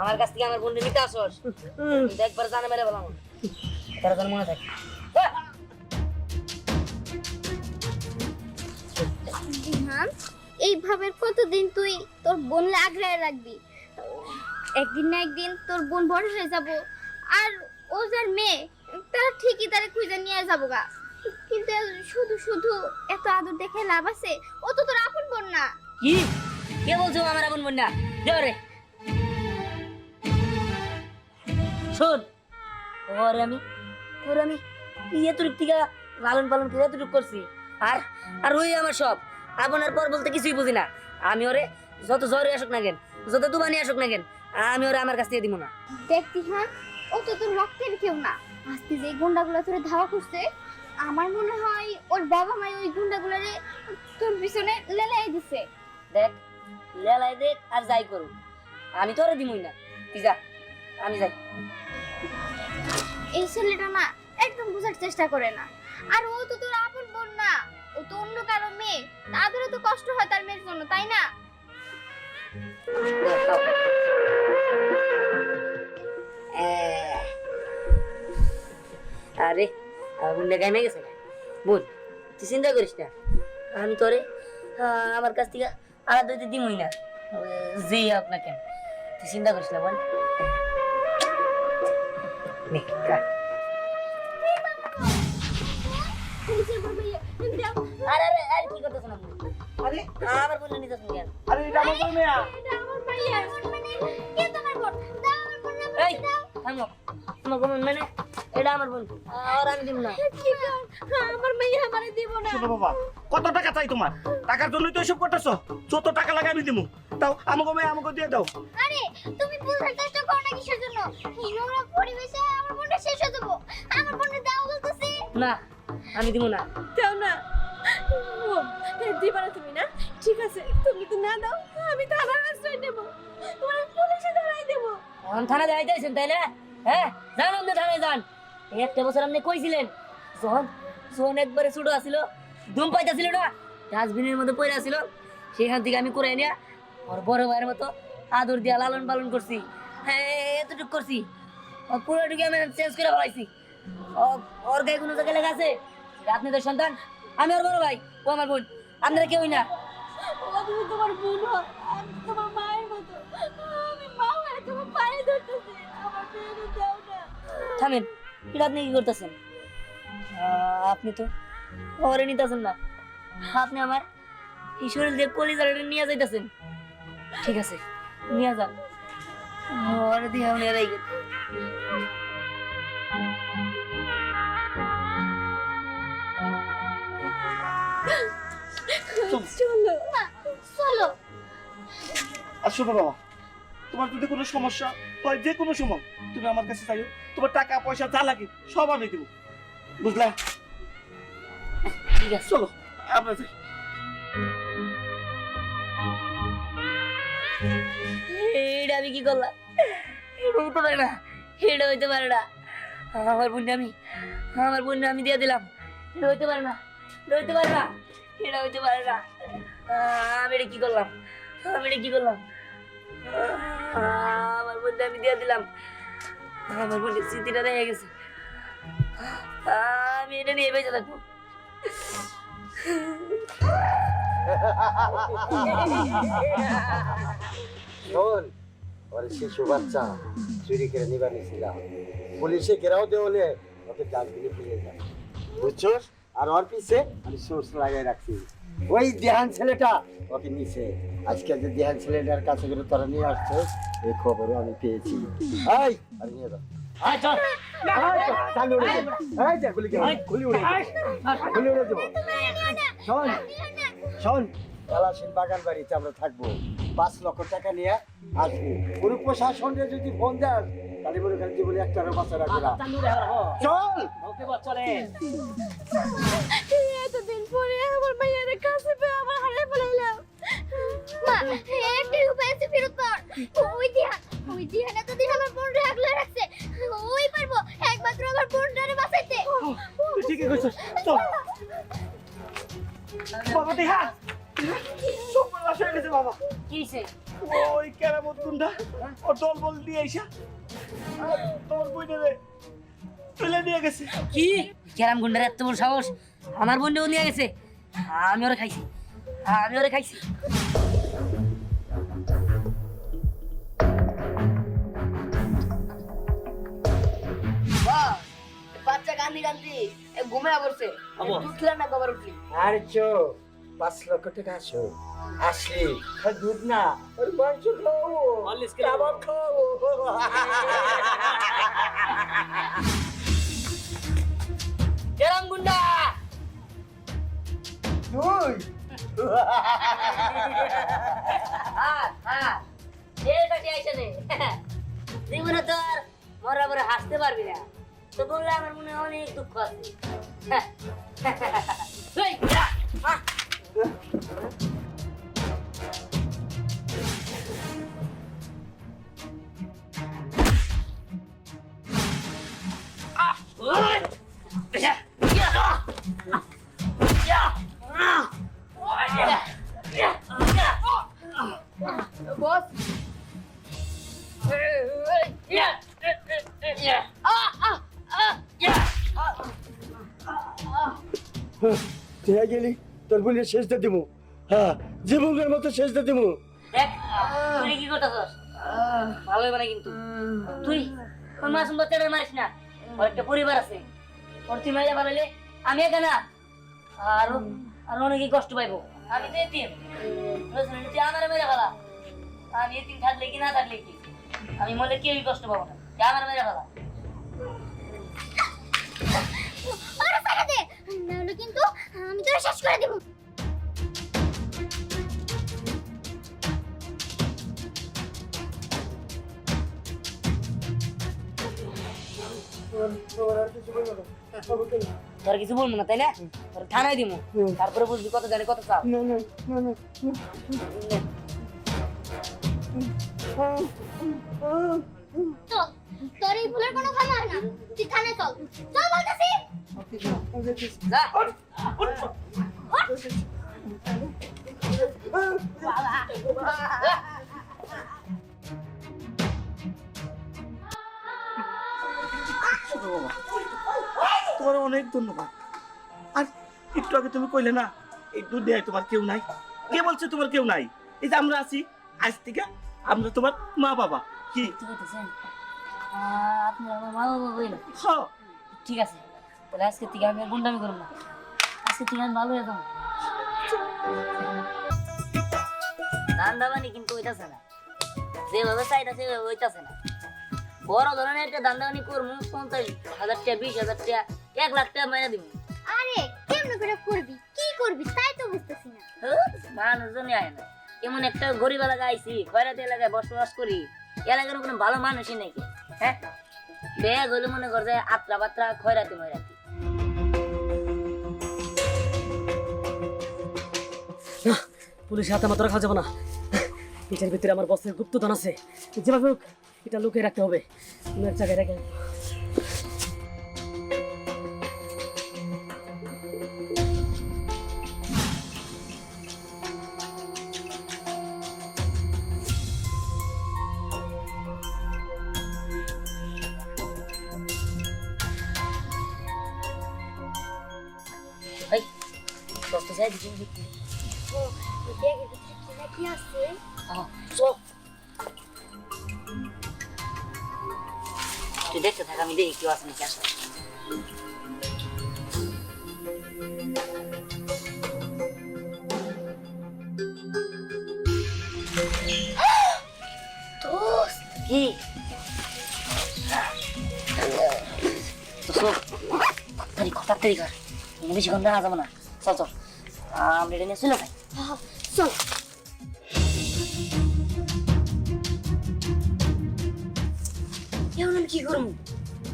আমার কাছ থেকে আমার বন্ধু নিতে আসস। একবার জানে মেরে বললাম তার যেন মনে থাকে। এইভাবে কতদিন তুই তোর বোন আগ্রায় রাখবি। একদিন না একদিন তোর বোন বড় হয়ে যাব। আর ও যার মেয়ে তারা ঠিকই তারে খুঁজে নিয়ে যাব গা। কিন্তু শুধু শুধু এত আদর দেখে লাভ আছে ও তো তোর আপন বোন না। কি? কে বলছো আমার আপন বন্যা দেও রে। শোন ওরে আমি ওরে আমি ইয়ে এতটুক থেকে লালন পালন করে এতটুক করছি। আর আর ওই আমার সব আপনার পর বলতে কিছুই বুঝি না। আমি ওরে যত জ্বরে আসুক না কেন যত দুবানি আসুক না কেন আমি ওরে আমার কাছ থেকে দিব না। দেখ দিহান ও তো তোর রক্তের কেউ না। আজকে যে গুন্ডাগুলো তোর ধাওয়া করছে আমার মনে হয় ওর বাবা মাই ওই গুন্ডাগুলোরে তোর পিছনে লেলাই দিছে। দেখ লেলাই দেখ আর যাই করুক। আমি তো ওরে দিমই না। তুই যা আমি যাই। এই ছেলেটা না একদম বোঝার চেষ্টা করে না। আর ও তো তোর আপন বোন না। ও তো অন্য কারও মেয়ে। তাদেরও তো কষ্ট হয় তার মেয়ের জন্য, তাই না? আরে আগুনটা গামে গেছে? না বোন, তুই চিন্তা করিস না। আমি তোরে আমার কাছ থেকে আলাদা হইতে দিমই না। যে আপনাকে তুই চিন্তা করিস না, বোন। নে, আরে আরে আরে কি করতেছ না? আরে আমার বোন নিতে কেন? আরে এটা আমার বোন মেয়া। এটা আমার ভাইয়া কে? তোমার বোন। দাও আমার বোন এই থামো। আমার বোন মানে? এটা আমার বোন। আর আমি দিব না। আমার মাইয়া আমারে দিব না। শোনো বাবা কত টাকা চাই তোমার? টাকার জন্যই তো এসব করতেছো। যত টাকা লাগে আমি দিমু। তাও আমাকে মেয়ে আমাকে দিয়ে দাও। আরে তুমি বুঝার চেষ্টা করো না কিসের জন্য? এই নোংরা পরিবেশে আমার বোনটা শেষ হয়ে যাব। আমার বোনটা দাও বলতেছি। না আমি দিব না। দাও না। ও দিবা না তুমি না? ঠিক আছে তুমি তো না দাও আমি থানার আশ্রয় নেব। তোমার পুলিশে ধরাই দেবো। এখন থানা যাইতেছেন তাইলে হ্যাঁ যান আপনি থানায় যান। একটা বছর আপনি কইছিলেন যখন যখন একবারে ছোট আসিল ধুম পাইতেছিল না ডাস্টবিনের মধ্যে পড়ে আসিল সেখান থেকে আমি করে নিয়ে ওর বড় ভাইয়ের মতো আদর দিয়া লালন পালন করছি। হ্যাঁ এতটুকু করছি। পুরোটুকু আমি চেঞ্জ করে ফেলাইছি। ও- ওর গায়ে কোনো জায়গায় লেখা আছে? যে আপনাদের সন্তান আমি ওর বড় ভাই ও আমার বোন। আপনারা কেউই না। তুমি তোমার বোন আমি তোমার মায়ের মতো। আমি মা হয়ে তোমার পায়ে ধরতেছি। আমার মেয়ের দাও না। থামেন এটা আপনি কি করতেছেন? আপনি তো ওরে নিতেছেন না। আপনি আমার এই শরীর দিয়ে কলিজাটা নিয়ে যাইতেছেন। ঠিক আছে নিয়ে যান ওরে দিয়ে এরাই চলো। চলো। আর শোনো বাবা তোমার যদি কোনো সমস্যা হয় যে কোনো সময় তুমি আমার কাছে চাইও তোমার টাকা পয়সা যা লাগে সব আমি দেবো। বুঝলা? ঠিক আছে। চলো আমরা যাই। আমি কি করলাম এটা হইতে পারে না এটা হইতে পারে না আমার বোনটা আমি আমার বোনটা আমি দিয়ে দিলাম এটা হইতে পারে না এটা হইতে পারে না এটা হইতে পারে না আমি এটা কি করলাম আমি এটা কি করলাম আমার বোনটা আমি দিয়ে দিলাম আমার বোনের স্মৃতিটা রয়ে গেছে আমি এটা নিয়ে বেঁচে থাকব শোন ওর শিশু বাচ্চা চুরি করে নিবার নিছিলাম পুলিশে ঘেরাও দেওয়ালে ওকে ডাক দিলে ফিরে যায়। বুঝছস? আর ওর পিছে আমি সোর্স লাগাই রাখছি। ওই দেহান ছেলেটা ওকে নিছে। আজকে যে দেহান ছেলেটার কাছে করে তারা নিয়ে আসছো এই খবরও আমি পেয়েছি। এই আরে নিয়ে যাও। শোন শোন। বাগান বাড়িতে আমরা থাকব। পাঁচ লক্ষ টাকা নিয়ে আসব কোনো প্রশাসনকে যদি ফোন দেন তাহলে মনে করেন জীবনে একটা বাচ্চা রাখবে না। চল! ওকে বল চলে এতদিন পরে আমার মায়ের কাছে পেয়ে আমার হারাই ফেলাইলাম। মা একটাই উপায় আছে ফেরত পাওয়ার। ওই আমার রাখছে। পারব একমাত্র আমার বোনটারে বাঁচাইতে। তুই ঠিকই কইছিস চল। ও দল বল দিয়ে আইসা। তোমার বইটারে তুলে নিয়ে গেছে। কি? ক্যারাম গুন্ডার এত বড় সাহস। আমার বন্ধু নিয়ে গেছে। আমি ওরে খাইছি। আমি ওরে খাইছি। বাচ্চা কান্দি কান্দি। ঘুমে পড়ছে। উঠলেন না কবার উঠলি? আর চো পাঁচ লক্ষ টাকা আসো। আসলি দুধ না ওর মাংস খাওয়াবো। কাবাব খাওয়াবো। ক্যারাম গুন্ডা! তুই এই কাটি আইসা নে। জীবনে তো আর মরা মরে হাসতে পারবি না। তো বললে আমার মনে অনেক দুঃখ আছে। এই, তোর বলে শেষটা দিব হ্যাঁ জীবনের মতো শেষটা দিব দেখ তুই কি করতেছস? ভালোই মানে কিন্তু। তুই কোন মাসুম বাচ্চাটা মারিস না। ওর একটা পরিবার আছে। ওর তুই মেরে ভালোলে আমি একা না। আরও আরও অনেকেই কষ্ট পাইবো। আমি তো এতিম। না? তুই আমার মেরে ফেলা। আমি এতিম থাকলে কি না থাকলে কি? আমি মনে কেউই কষ্ট পাবো না। তুই আমার মেরে ফেলা। কিন্তু আমি তোরা শেষ করে দেবো। তোর কিছু বলব না তাই না? তোর থানায় দিমু। তারপরে বুঝবি কত জানি কত চাপ না না না না চল তোর এই ভুলের কোনো ক্ষমা হয় না। তুই থানায় চল। চল বলতেছি। যা। ছোট বাবা। তোমার অনেক ধন্যবাদ। আর একটু আগে তুমি কইলে না এই দুনিয়ায় তোমার কেউ নাই। কে বলছে তোমার কেউ নাই? এই যে আমরা আছি আজ থেকে আমরা তোমার মা বাবা। কি? আপনি আমার মা বাবা বই না ঠিক আছে তাহলে আজকে থেকে আমি গুন্ডামি করব না। আজকে থেকে আমি ভালো হয়ে যাব। কিন্তু হইতাছে না। যেভাবে চাইটা সেভাবে হইতাছে না। বড় ধরনের একটা দান্দাবানি করব পঞ্চাশ হাজার টাকা বিশ হাজার টাকা এক লাখ টাকা মাইনা দিব। আরে কেমন করে করবি? কি করবি? তাই তো বুঝতেছি না। মানুষজনই আয় না। এমন একটা গরিব এলাকা আইছি খয়রাতি এলাকায় বসবাস করি এলাকার কোনো ভালো মানুষই নাকি হ্যাঁ? বেগ হলে মনে কর যে আত্রা বাত্রা খয়রাতি ময়রাতি। পুলিশের হাতে আমার ধরা খাওয়া যাবে না। এটার ভিতরে আমার বসের গুপ্তধন আছে। যেভাবে হোক এটা লুকিয়ে রাখতে হবে। এক জায়গায় রেখে ますみたいな。いい。तो सो तरी खोतात तरी कर मी शिकून राहा म्हणा चल चल आमलेडे नेसून काय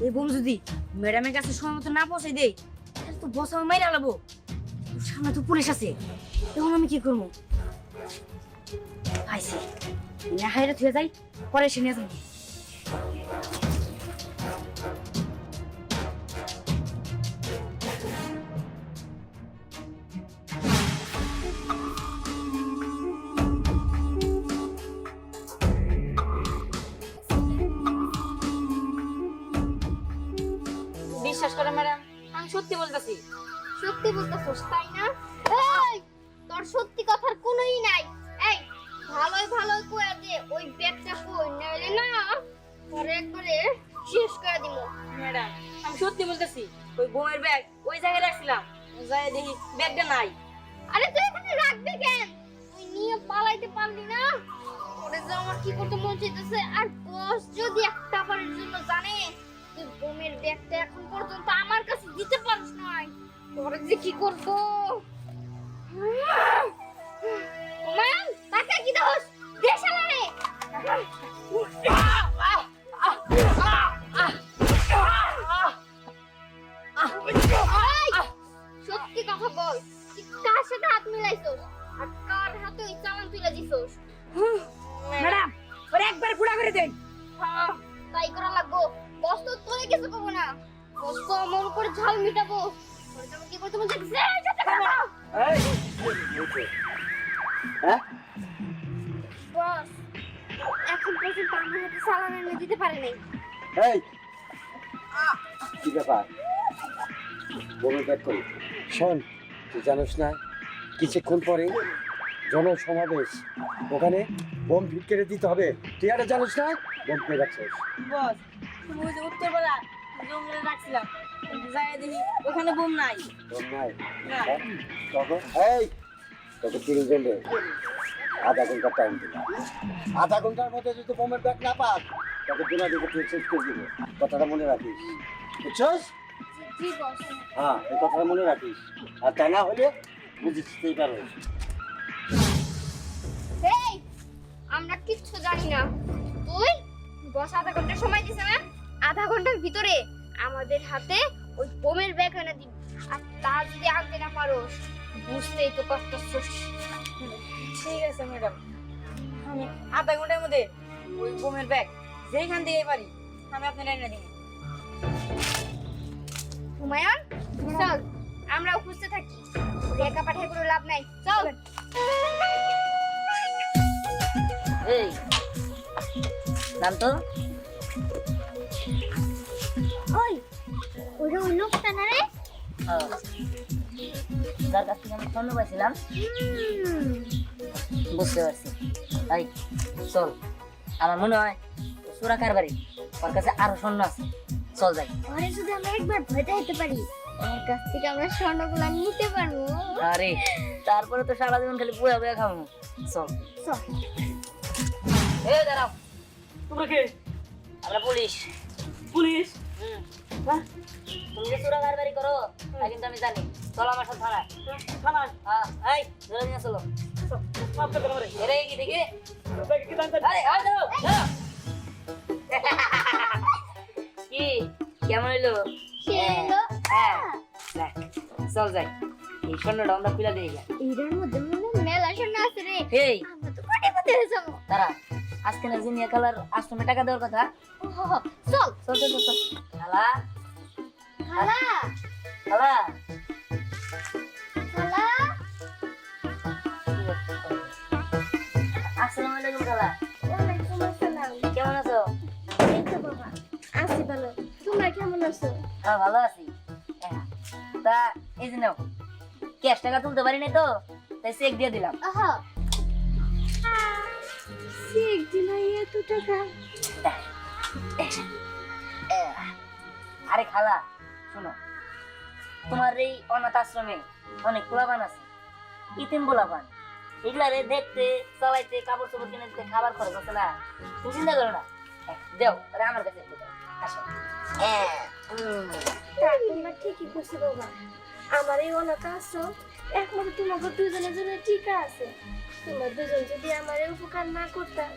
এই বোম যদি ম্যাডামের কাছে সময় মতো না পৌঁছে দেয়, তাহলে তো বস আমার মাইরা লাবো। সামনে তো পুলিশ আছে। এখন আমি কি করব? আইসি। না হাইরে থুয়ে যাই, পরে সে নিয়ে যাব। ওই জায়গায় রাখছিলাম যাই দেখি ব্যাগটা নাই আরে তুই এখানে রাখবি কেন তুই নিয়ে পালাইতে পারলি না ওরে যে আমার কি করতে মন চাইতেছে আর বস যদি একটা বারের জন্য জানে তুই বোমের ব্যাগটা এখন পর্যন্ত আমার কাছে দিতে পারিস নাই তোরে যে কি করব ম্যাম তাকে কি দোষ দেশালারে সত্যি কার সাথে হাত মিলাইছস আর কার হাতে ওই চালান তুলে দিছস ম্যাডাম ওরে একবার করে দেন হ্যাঁ, তাই করা লাগবো বস তো তোরে কিছু না বস তো আমার উপরে ঝাল মিটাবো ওরে কি হ্যাঁ বস এখন পর্যন্ত আমার হাতে চালান এনে দিতে পারে নাই এই কি ব্যাপার বমি ব্যাক করি শোন তুই জানিস না কিছুক্ষণ পরে জনসমাবেশ। ওখানে বোম ফিট করে দিতে হবে। তুই আর জানিস না? বোম পেয়ে রাখছিস। বস উত্তরবেলা জঙ্গলে রাখছিলাম। ওখানে বোম নাই। বোম নাই। হ্যাঁ? তখন এই তোকে আধা ঘণ্টা টাইম দিলাম। আধা ঘণ্টার মধ্যে যদি বোমের ব্যাগ না পাস তোকে দিনা দিকে তুই চেঞ্জ করে দিব। কথাটা মনে রাখিস। বুঝছস? হ্যাঁ এই কথাটা মনে রাখিস। আর তা না হলে বুঝতেই পারো এই আমরা কিচ্ছু জানি না। তুই বস আধা ঘণ্টা সময় দিছে না আধা ঘণ্টার ভিতরে আমাদের হাতে ওই বোমের ব্যাগ এনে দিবি। আর তা যদি আনতে না পারোস বুঝতেই তো কষ্ট ঠিক আছে ম্যাডাম। আমি আধা ঘণ্টার মধ্যে ওই বোমের ব্যাগ যেইখান দিয়ে পারি আমি আপনার এনে দিব। হুমায়ুন চল। আমরা খুঁজতে থাকি। একা পাঠায় কোনো লাভ নাই। চল। এই নাম তো? ওই না রে? যার কাছ থেকে আমি পাইছিলাম। বুঝতে পারছি। তাই চল। আমার মনে হয় সুরা কারবারি ওর কাছে আরও স্বর্ণ আছে। চল যাই। যদি আমরা একবার ভয় দেখাইতে পারি ওর কাছ থেকে আমরা স্বর্ণগুলো নিতে পারব। আরে তারপরে তো সারা জীবন খালি বুয়া বুয়া খাব চল। চল। এই দাঁড়াও। তোমরা কে? আমরা পুলিশ। পুলিশ? হুম। হ্যাঁ? তুমি যে কারবারি করো তা কিন্তু আমি জানি। চলো আমার সাথে থানায়। থানায়। হ্যাঁ এই ধরে নিয়ে চলো। মাফ করে দাও রে এরে কি দেখি? কি আরে আরে দাঁড়াও দাঁড়াও। কি? কেমন হইল? সে। হ্যাঁ যাক, চল যাই। এই স্বর্ণটা আমরা পিলা দিয়ে যাই। এটার মধ্যে মনে মেলা স্বর্ণ আছে রে। এই আমরা তো কোটি কোটি হয়ে যাব। দাঁড়া আজকে না জিনিয়া খালার আশ্রমে টাকা দেওয়ার কথা? চল। চল চল চল চল। খালা। খালা। খালা। খালা। আসসালামু আলাইকুম খালা। ওয়ালাইকুম আসসালাম। কেমন আছো? এই তো বাবা আছি ভালো। তোমরা কেমন আছো? হ্যাঁ ভালো আছি। তা এই যে নাও ক্যাশ টাকা তুলতে পারি নাই তো তাই চেক দিয়ে দিলাম। এত টাকা। আরে খালা শোনো তোমার এই অনাথ আশ্রমে অনেক পোলাপান আছে ইতিম পোলাপান। এগুলা রে দেখতে চালাইতে কাপড় চোপড় কিনে দিতে খাবার খরচ আছে না তুমি চিন্তা করো না। দেও আরে আমার কাছে আসো। হ্যাঁ। তা তোমরা ঠিকই করছ বাবা। আমার এই অনাথা আছো একমাত্র তোমাকে দুজনের জন্য টিকা আছে। তোমরা দুজন যদি আমার উপকার না করতাম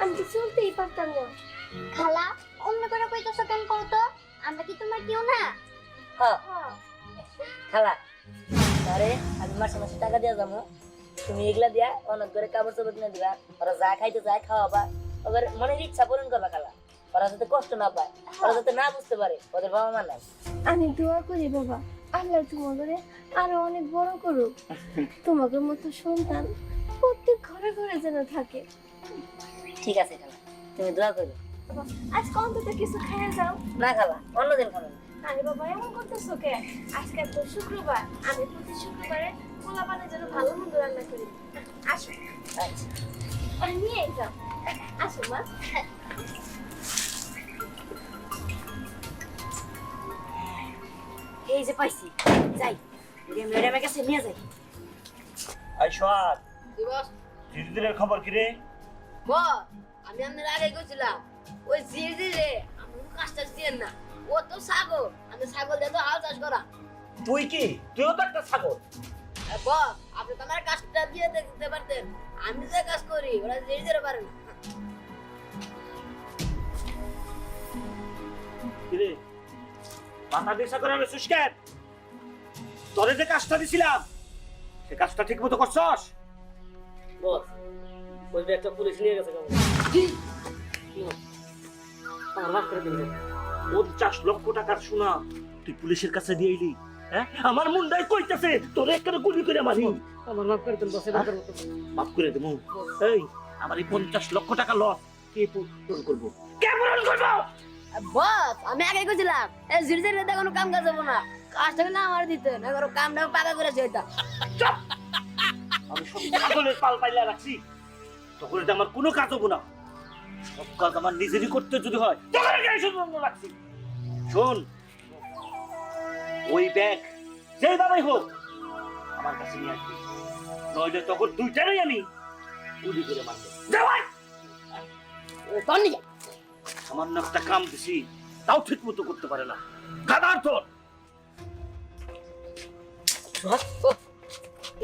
আমি তো চলতেই পারতাম না। খালা অন্য করে কইতেছো কেন করো তো? আমরা কি তোমার কেউ না? খালা আরে আমি মাসে মাসে টাকা দিয়ে যাব। তুমি এগুলা দিয়া অনেক করে কাপড় চাপড় কিনে দিবা। ওরা যা খাইতে চায় খাওয়াবা। ওদের মনের ইচ্ছা পূরণ করবা খালা। ওরা যাতে কষ্ট না পায় ওরা যাতে না বুঝতে পারে ওদের বাবা মা নাই। আমি দোয়া করি বাবা আল্লাহ তোমাদের আরও অনেক বড় করুক। তোমাদের মতো সন্তান প্রত্যেক ঘরে ঘরে যেন থাকে। ঠিক আছে খালা। তুমি দোয়া করো। আজকে অন্তত কিছু খেয়ে যাও। না খালা অন্যদিন খাব। আরে বাবা এমন করতেছো কে? আজকে তো শুক্রবার আমি প্রতি শুক্রবারে পোলা পানের জন্য ভালো মন্দ রান্না করি। আসো। আচ্ছা। নিয়ে যাও। আসো মা। এই যে পাইছি। যাই ম্যাডামের কাছে নিয়ে যাই। আই সোহাগ দিদিদের খবর কি রে? বস আমি আপনার আগে গেছিলাম। ওই জির দিলে আমার কাজটা দিয়ে না। ও তো ছাগল আমি ছাগল দিয়ে তো হাল চাষ করা। তুই কি? তুইও তো একটা ছাগল। বস আপনি তো আমার কাজটা দিয়ে দেখতে পারতেন। আমি যে কাজ করি ওরা জির দিতে পারে না মাথা দিশা করে আমি তোরে যে কাজটা দিছিলাম সে কাজটা ঠিক মতো করছস? বস ওই ব্যাগটা পুলিশ নিয়ে গেছে কেমন? আমার মাফ করে দিন পঞ্চাশ লক্ষ টাকার সোনা তুই পুলিশের কাছে দিয়ে এলি হ্যাঁ? আমার মুন্ডাই কইতাছে তোরে একটা গুলি করে মারি। আমার মাফ করে দিন বস তো। মাফ করে দেবো। এই আমার এই পঞ্চাশ লক্ষ টাকা লস। কে পূরণ করব? কে পূরণ করব? বস আমি আগে গেছিলাম এই কোনো কাম কাজ হব না। কাজটা না আমার দিতে না কোনো কামটা পাকা করেছে এটা আমি সব ছাগলের পাল পাইলা রাখছি তখন এটা আমার কোনো কাজ হব না সব কাজ আমার নিজেরই করতে যদি হয় তখন আমি শুধু রাখছি? শোন ওই ব্যাগ হোক আমার কাছে নিয়ে আসবি। নইলে তখন দুইটারই আমি গুলি করে মারবো। যাওয়াই সামান্য একটা কাম দিছি তাও ঠিক মতো করতে পারে না গাদার তোর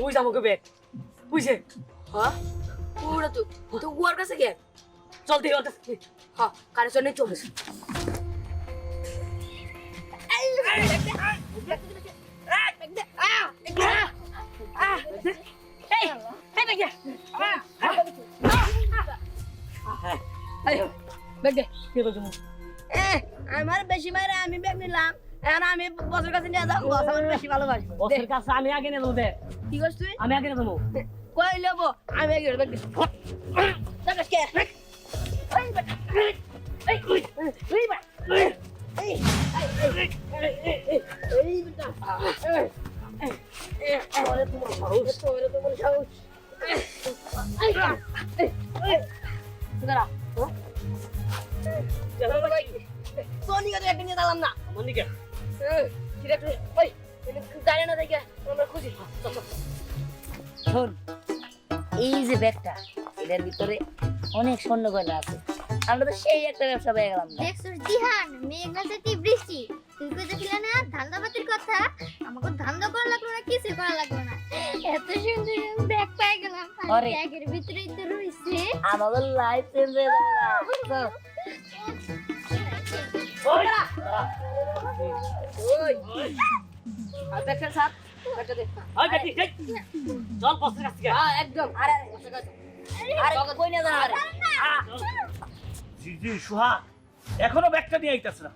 ওই যাব ব্যাগ বুঝছে হ্যাঁ পুরো তো তো ওর কাছে কে চল তুই ওর কাছে হ্যাঁ কারে জন্য চলে কে বলছো আমার বেশি মারে আমি ব্যাগ নিলাম এখন আমি বসের কাছে নিয়ে যাও বস আমার বেশি ভালোবাসি বসের কাছে আমি আগে নেব ব্যাগ কি করছ তুই আমি আগে নেব কই নেব আমি ব্যাগ ব্যাগ দেখ কে এই বেটা এই এই এই বেটা এই এই এই বেটা ওরে তোমার সাহস ওরে তোমার সাহস এই এই দাঁড়া সোনি কাছে একটা নিয়ে দিলাম না আমার দিকে দাঁড়িয়ে না দেখে আমরা খুঁজি চল চল শোন এই যে ব্যাগটা এটার ভিতরে অনেক স্বর্ণ গয়না আছে আমরা তো সেই একটা ব্যবসা পেয়ে গেলাম দিহান মেঘনা বৃষ্টি তুই কইতেছিলে না ধান্দা পাতির কথা আমাকে ধান্দা করা লাগল না কিছু করা লাগল না এত সুন্দর ব্যাগ পাই গেলাম আরে। ব্যাগের ভিতরেই তো রইছে আমাদের লাইফ চেঞ্জ হয়ে যাবে না ওই। আর দেখেন স্যার একটা দে ওই ব্যাগ চল বসের কাছে হ্যাঁ একদম। আরে আরে কই না জানা আরে। জি জি সুহা এখনও ব্যাগটা নিয়ে আইতাছে না।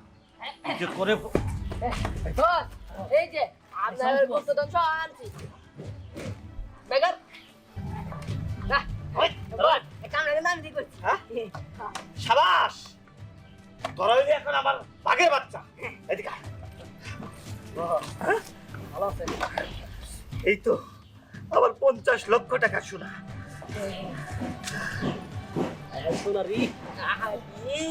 যে করে এই যে আপনার গুপ্তধন সব আনছি। বেগার না ওই কামড়ে করছি। হ্যাঁ? সাবাস! হইলি এখন আমার বাঘের বাচ্চা। এদিকে ভালো হ্যাঁ? এই তো আমার পঞ্চাশ লক্ষ টাকা শোনা আহা, ই